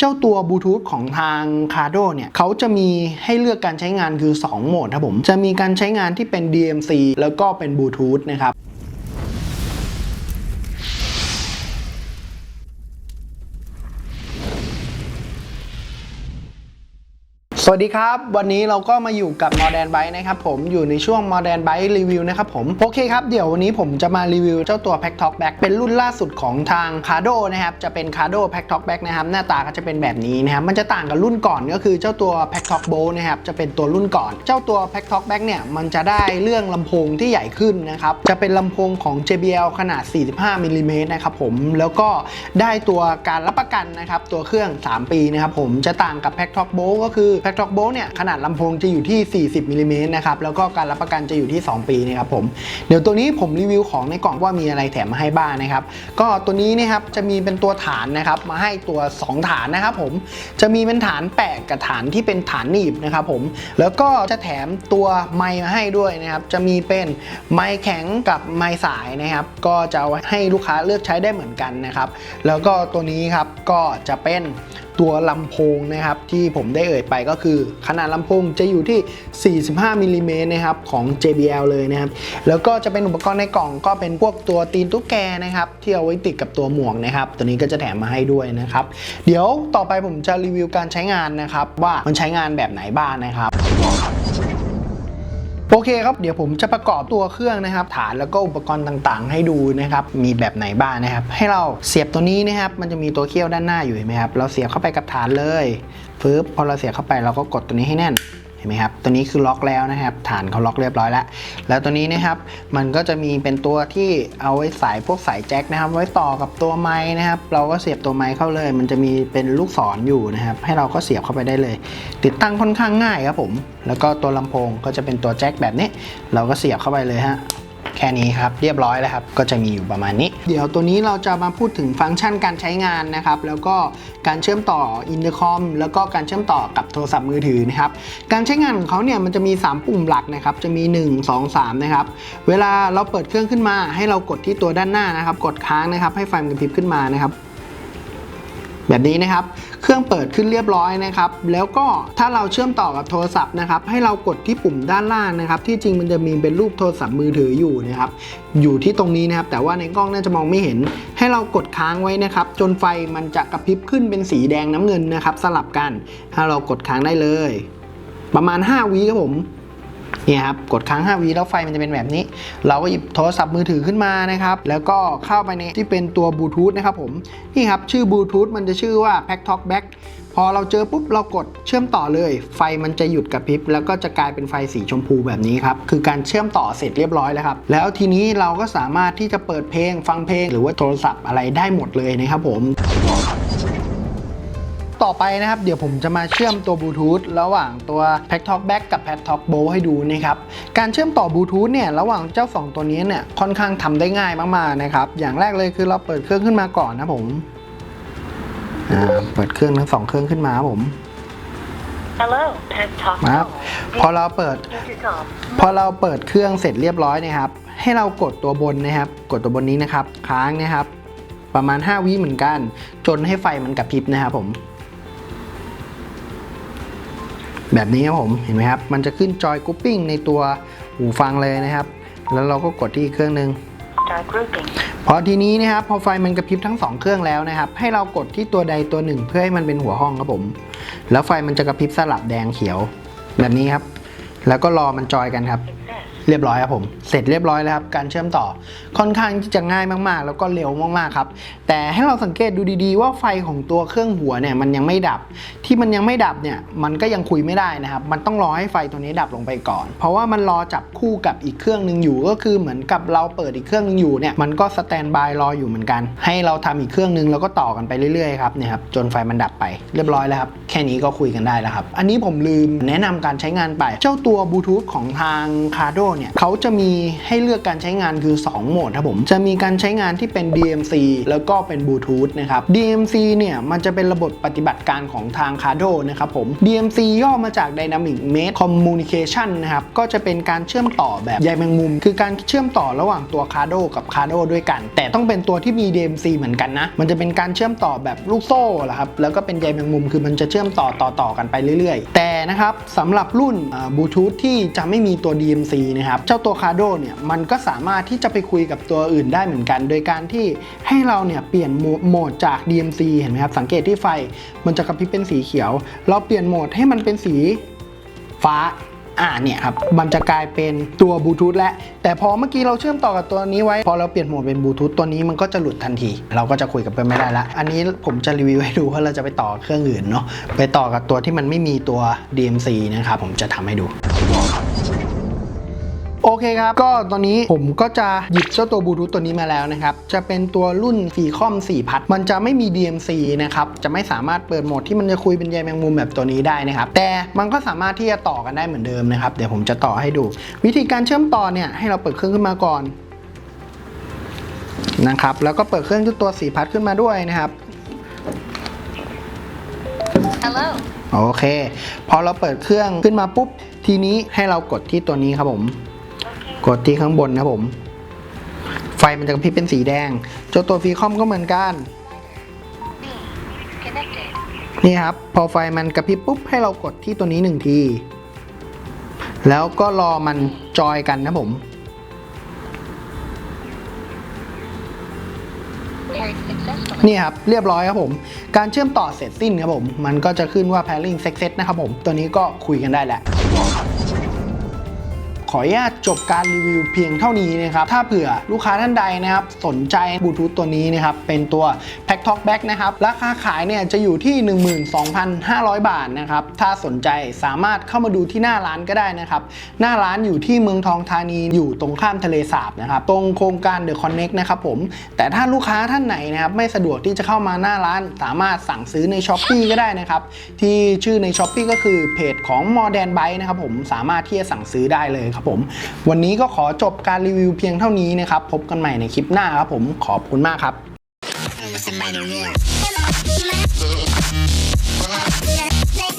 เจ้าตัวบลูทูธของทาง c a r d o เนี่ยเขาจะมีให้เลือกการใช้งานคือ 2 โหมดครับผม จะมีการใช้งานที่เป็น DMC แล้วก็เป็นบลูทูธนะครับ สวัสดีครับ วันนี้เราก็มาอยู่กับ Modern Byte นะครับผมอยู่ในช่วง Modern Byte Review นะครับผมโอเคครับ เดี๋ยววันนี้ผมจะมารีวิวเจ้าตัว Pack Talk Back เป็นรุ่นล่าสุดของทาง c a r d o นะครับจะเป็น c a r d o Pack Talk Back นะครับหน้าตาก็จะเป็นแบบนี้นะครับมันจะต่างกับรุ่นก่อนก็คือเจ้าตัว Pack Talk b o นะครับจะเป็นตัวรุ่นก่อน เจ้าตัว Pack Talk Back เนี่ยมันจะได้เรื่องลำโพงที่ใหญ่ขึ้นนะครับจะเป็นลำโพงของ JBL ขนาด 45มิลลิเมตรนะครับผมแล้วก็ได้ตัวการรับประกันนะครับตัวเครื่อง 3 ปีนะครับผมจะต่างกับ Pack Talk b o ก็คือ Pack Talk Bow เนี่ยขนาดลำโพงจะอยู่ที่ 40มิลลิเมตรนะครับแล้วก็การรับประกันจะอยู่ที่ 2 ปีนะครับผมเดี๋ยวตัวนี้ผมรีวิวของในกล่องว่ามีอะไรแถมมาให้บ้างนะครับ ก็ตัวนี้นะครับจะมีเป็นตัวฐานนะครับมาให้ตัว 2 ฐานนะครับผมจะมีเป็นฐานแปะกับฐานที่เป็นฐานหนีบนะครับผมแล้วก็จะแถมตัวไมค์มาให้ด้วยนะครับจะมีเป็นไมค์แข็งกับไมค์สายนะครับ ก็จะให้ลูกค้าเลือกใช้ได้เหมือนกันนะครับ แล้วก็ตัวนี้ครับก็จะเป็น ตัวลำโพงนะครับที่ผมได้เอ่ยไปก็คือขนาดลำโพงจะอยู่ที่ 45มิลลิเมตรนะครับของ JBL เลยนะครับ แล้วก็จะเป็นอุปกรณ์ในกล่องก็เป็นพวกตัวตีนตุ๊กแกนะครับที่เอาไว้ติดกับตัวหมวกนะครับ ตัวนี้ก็จะแถมมาให้ด้วยนะครับ เดี๋ยวต่อไปผมจะรีวิวการใช้งานนะครับ ว่ามันใช้งานแบบไหนบ้างนะครับ โอเคครับ เดี๋ยวผมจะประกอบตัวเครื่องนะครับ ฐานแล้วก็อุปกรณ์ต่างๆ ให้ดูนะครับ มีแบบไหนบ้างนะครับ ให้เราเสียบตัวนี้นะครับ มันจะมีตัวเขี้ยวด้านหน้าอยู่เห็นไหมครับ เราเสียบเข้าไปกับฐานเลยฟืบพอเราเสียบเข้าไปเราก็กดตัวนี้ให้แน่น เห็นไหมครับ ตัวนี้คือล็อกแล้วนะครับ ฐานเขาล็อกเรียบร้อยแล้ว แล้วตัวนี้นะครับ มันก็จะมีเป็นตัวที่เอาไว้สายพวกสายแจ็คนะครับ ไว้ต่อกับตัวไม้นะครับ เราก็เสียบตัวไม้เข้าเลย มันจะมีเป็นลูกศรอยู่นะครับ ให้เราก็เสียบเข้าไปได้เลย ติดตั้งค่อนข้างง่ายครับผม แล้วก็ตัวลำโพงก็จะเป็นตัวแจ็คแบบนี้ เราก็เสียบเข้าไปเลยฮะ แค่นี้ครับเรียบร้อยแล้วครับ ก็จะมีอยู่ประมาณนี้ เดี๋ยวตัวนี้เราจะมาพูดถึงฟังก์ชันการใช้งานนะครับ แล้วก็การเชื่อมต่ออินเตอร์คอมแล้วก็การเชื่อมต่อกับโทรศัพท์มือถือนะครับ การใช้งานของเขาเนี่ยมันจะมี 3 ปุ่มหลักนะครับ จะมี 1 2 3 นะครับ เวลาเราเปิดเครื่องขึ้นมา ให้เรากดที่ตัวด้านหน้านะครับ กดค้างนะครับ ให้ไฟมันกระพริบขึ้นมานะครับ แบบนี้นะครับ เครื่องเปิดขึ้นเรียบร้อยนะครับ แล้วก็ถ้าเราเชื่อมต่อกับโทรศัพท์นะครับ ให้เรากดที่ปุ่มด้านล่างนะครับ ที่จริงมันจะมีเป็นรูปโทรศัพท์มือถืออยู่นะครับ อยู่ที่ตรงนี้นะครับ แต่ว่าในกล้องน่าจะมองไม่เห็น ให้เรากดค้างไว้นะครับ จนไฟมันจะกระพริบขึ้นเป็นสีแดงน้ำเงินนะครับ สลับกัน ถ้าเรากดค้างได้เลย ประมาณ 5วิครับผม เนี่ยครับกดค้าง 5 วิแล้วไฟมันจะเป็นแบบนี้ เราก็หยิบโทรศัพท์มือถือขึ้นมานะครับ แล้วก็เข้าไปในที่เป็นตัวบลูทูธนะครับผม นี่ครับ ชื่อบลูทูธมันจะชื่อว่า Pack Talk Back พอเราเจอปุ๊บเรากดเชื่อมต่อเลย ไฟมันจะหยุดกระพริบ แล้วก็จะกลายเป็นไฟสีชมพูแบบนี้ครับ คือการเชื่อมต่อเสร็จเรียบร้อยแล้วครับ แล้วทีนี้เราก็สามารถที่จะเปิดเพลงฟังเพลง หรือว่าโทรศัพท์อะไรได้หมดเลยนะครับผม ต่อไปนะครับ เดี๋ยวผมจะมาเชื่อมตัวบลูทูธระหว่างตัว p a c Talk Back กับ p a c Talk Bow ให้ดูนะครับ การเชื่อมต่อบลูทูธเนี่ยระหว่างเจ้า 2 ตัวนี้เนี่ยค่อนข้างทำได้ง่ายมากๆนะครับ อย่างแรกเลยคือเราเปิดเครื่องขึ้นมาก่อนนะผมอ่าเปิดเครื่องทั้งสองเครื่องขึ้นมาครับผม Hello, Pet Talk ครับพอเราเปิด Intercom. พอเราเปิดเครื่องเสร็จเรียบร้อยนะครับ ให้เรากดตัวบนนะครับ กดตัวบนนี้นะครับ ค้างนะครับ ประมาณ 5 วิเหมือนกัน จนให้ไฟมันกระพริบนะครับผม แบบนี้ครับผมเห็นไหมครับ มันจะขึ้นจอยกรุ๊ปปิ้งในตัวหูฟังเลยนะครับ แล้วเราก็กดที่อีกเครื่องหนึ่ง Start grouping. พอทีนี้นะครับพอไฟมันกระพริบทั้ง 2 เครื่องแล้วนะครับ ให้เรากดที่ตัวใดตัวหนึ่ง เพื่อให้มันเป็นหัวห้องครับผม แล้วไฟมันจะกระพริบสลับแดงเขียว แบบนี้ครับ แล้วก็รอมันจอยกันครับ Success. เรียบร้อยครับผม เสร็จเรียบร้อยแล้วครับ การเชื่อมต่อค่อนข้างจะง่ายมากๆ แล้วก็เร็วมากๆครับ แต่ให้เราสังเกตดูดีๆ ว่าไฟของตัวเครื่องหัวเนี่ยมันยังไม่ดับ ที่มันยังไม่ดับเนี่ยมันก็ยังคุยไม่ได้นะครับ มันต้องรอให้ไฟตัวนี้ดับลงไปก่อน เพราะว่ามันรอจับคู่กับอีกเครื่องหนึ่งอยู่ ก็คือเหมือนกับเราเปิดอีกเครื่องหนึงอยู่เนี่ยมันก็สแตนบายรออยู่เหมือนกัน ให้เราทำอีกเครื่องหนึงแล้วก็ต่อกันไปเรื่อยๆครับเนี่ยครับจนไฟมันดับไปเรียบร้อยแล้วครับแค่นี้ก็คุยกันได้แล้วครับอันนี้ผมลืมแนะนำการใช้งานไปเจ้าตัวบลูทูธของทาง c a r d o เนี่ยเขาจะมีให้เลือกการใช้งานคือ 2 โหมดครับผม จะมีการใช้งานที่เป็น DMC แล้วก็เป็นบลูทูธนะครับ DMC เนี่ยมันจะเป็นระบบปฏิบัติการของทาง Cardo นะครับผม DMC ย่อมาจาก Dynamic Maze Communication นะครับ ก็จะเป็นการเชื่อมต่อแบบใยแมงมุม คือการเชื่อมต่อระหว่างตัว Cardo กับ Cardo ด้วยกัน แต่ต้องเป็นตัวที่มี DMC เหมือนกันนะ มันจะเป็นการเชื่อมต่อแบบลูกโซ่แหละครับ แล้วก็เป็นใยแมงมุม คือมันจะเชื่อมต่อต่อต่อกันไปเรื่อย ๆ แต่นะครับสำหรับรุ่นบลูทูธที่จะไม่มีตัว DMC นะครับเจ้าตัว Cardo เนี่ยมันก็สามารถที่จะไปคุยกับตัวอื่นได้เหมือนกัน โดยการที่ให้เราเนี่ยเปลี่ยนโหมดจาก DMC เห็นไหมครับ สังเกตที่ไฟมันจะกระพริบเป็นสีเขียว เราเปลี่ยนโหมดให้มันเป็นสีฟ้าอ่าเนี่ยครับ มันจะกลายเป็นตัวบลูทูธแล้วแต่พอเมื่อกี้เราเชื่อมต่อกับตัวนี้ไว้ พอเราเปลี่ยนโหมดเป็นบลูทูธตัวนี้มันก็จะหลุดทันที เราก็จะคุยกับเพื่อนไม่ได้ละ อันนี้ผมจะรีวิวให้ดูว่าะเราจะไปต่อเครื่องอื่นเนาะ ไปต่อกับตัวที่มันไม่มีตัว DMC นะครับ ผมจะทำให้ดู เคครับ ก็ตอนนี้ผมก็จะหยิบเจ้าตัวบลูทูธตัวนี้มาแล้วนะครับ จะเป็นตัวรุ่นฟีคอม4พัด มันจะไม่มี DMC นะครับ จะไม่สามารถเปิดโหมดที่มันจะคุยเป็นใยแมงมุมแบบตัวนี้ได้นะครับ แต่มันก็สามารถที่จะต่อกันได้เหมือนเดิมนะครับ เดี๋ยวผมจะต่อให้ดู วิธีการเชื่อมต่อเนี่ยให้เราเปิดเครื่องขึ้นมาก่อนนะครับ แล้วก็เปิดเครื่องที่ตัว4พัดขึ้นมาด้วยนะครับ Hello. โอเค พอเราเปิดเครื่องขึ้นมาปุ๊บ ทีนี้ให้เรากดที่ตัวนี้ครับผม กดที่ข้างบนนะผม ไฟมันจะกระพริบเป็นสีแดงเจ้าตัวฟีคอมก็เหมือนกัน นี่ครับ พอไฟมันกระพริบปุ๊บให้เรากดที่ตัวนี้หนึ่งที แล้วก็รอมันจอยกันนะผมนี่ครับ เรียบร้อยครับผม การเชื่อมต่อเสร็จสิ้นครับผม มันก็จะขึ้นว่า pairing success นะครับผม ตัวนี้ก็คุยกันได้แหละ ออนุญาตจบการรีวิวเพียงเท่านี้นะครับ ถ้าเผื่อลูกค้าท่านใดนะครับ สนใจบลูทูธตัวนี้นะครับ เป็นตัว Pack Talk Back นะครับ ราคาขายเนี่ยจะอยู่ที่ 12,500 บาทนะครับ ถ้าสนใจสามารถเข้ามาดูที่หน้าร้านก็ได้นะครับ หน้าร้านอยู่ที่เมืองทองธานีอยู่ตรงข้ามทะเลสาบนะครับ ตรงโครงการ The Connect นะครับผม แต่ถ้าลูกค้าท่านไหนนะครับไม่สะดวกที่จะเข้ามาหน้าร้าน สามารถสั่งซื้อใน s h อ p e e ก็ได้นะครับ ที่ชื่อใน s h อ p e e ก็คือเพจของ Modern Byte นะครับผม สามารถที่จะสั่งซื้อได้เลยครับผม วันนี้ก็ขอจบการรีวิวเพียงเท่านี้นะครับ พบกันใหม่ในคลิปหน้าครับผม ขอบคุณมากครับ